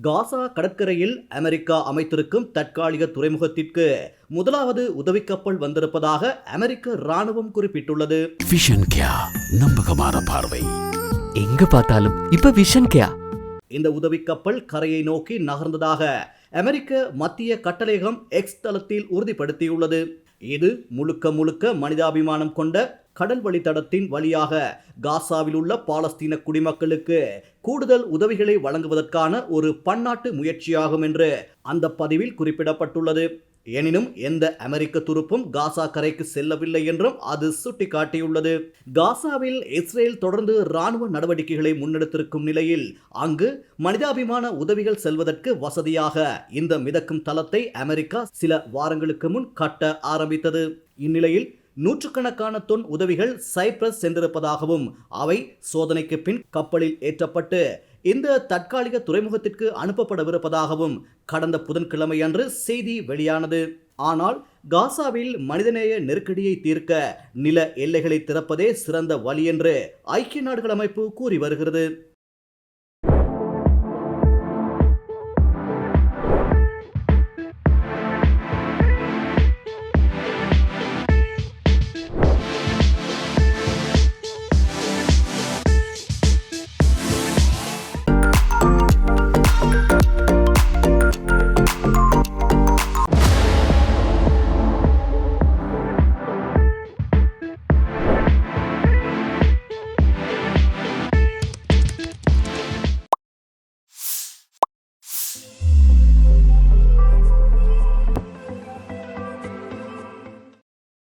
காசா கடற்கரையில் அமெரிக்கா அமைத்திருக்கும் தற்காலிக துறைமுகத்திற்கு முதலாவது உதவிக் கப்பல் வந்திருப்பதாக அமெரிக்க ராணுவம் குறிப்பிட்டுள்ளது. விஷன் கியா நம்பகமான பார்வை. எங்க பார்த்தாலும் இப்ப விஷன் கேயா இந்த உதவிக் கப்பல் கரையை நோக்கி நகர்ந்ததாக அமெரிக்க மத்திய கட்டளையகம் எக்ஸ் தளத்தில் உறுதிப்படுத்தியுள்ளது. இது முழுக்க முழுக்க மனிதாபிமானம் கொண்ட கடல் வழித்தடத்தின் வழியாக காசாவில் உள்ள பாலஸ்தீன குடிமக்களுக்கு கூடுதல் உதவிகளை வழங்குவதற்கான ஒரு பன்னாட்டு முயற்சியாகும் என்று அந்த பதிவில் குறிப்பிடப்பட்டுள்ளது. எனினும் எந்த அமெரிக்க துருப்பும் காசா கரைக்கு செல்லவில்லை என்றும் அது சுட்டிக்காட்டியுள்ளது. காசாவில் இஸ்ரேல் தொடர்ந்து ராணுவ நடவடிக்கைகளை முன்னெடுத்திருக்கும் நிலையில் அங்கு மனிதாபிமான உதவிகள் செல்வதற்கு வசதியாக இந்த மிதக்கும் தளத்தை அமெரிக்கா சில வாரங்களுக்கு முன் கட்ட ஆரம்பித்தது. இந்நிலையில் நூற்றுக்கணக்கான தொன் உதவிகள் சைப்ரஸ் சென்றிருப்பதாகவும் அவை சோதனைக்கு பின் கப்பலில் ஏற்றப்பட்டு இந்த தற்காலிக துறைமுகத்திற்கு அனுப்பப்படவிருப்பதாகவும் கடந்த புதன்கிழமையன்று செய்தி வெளியானது. ஆனால் காசாவில் மனிதநேய நெருக்கடியை தீர்க்க நில எல்லைகளை திறப்பதே சிறந்த வழி என்று ஐக்கிய நாடுகள் அமைப்பு கூறி வருகிறது.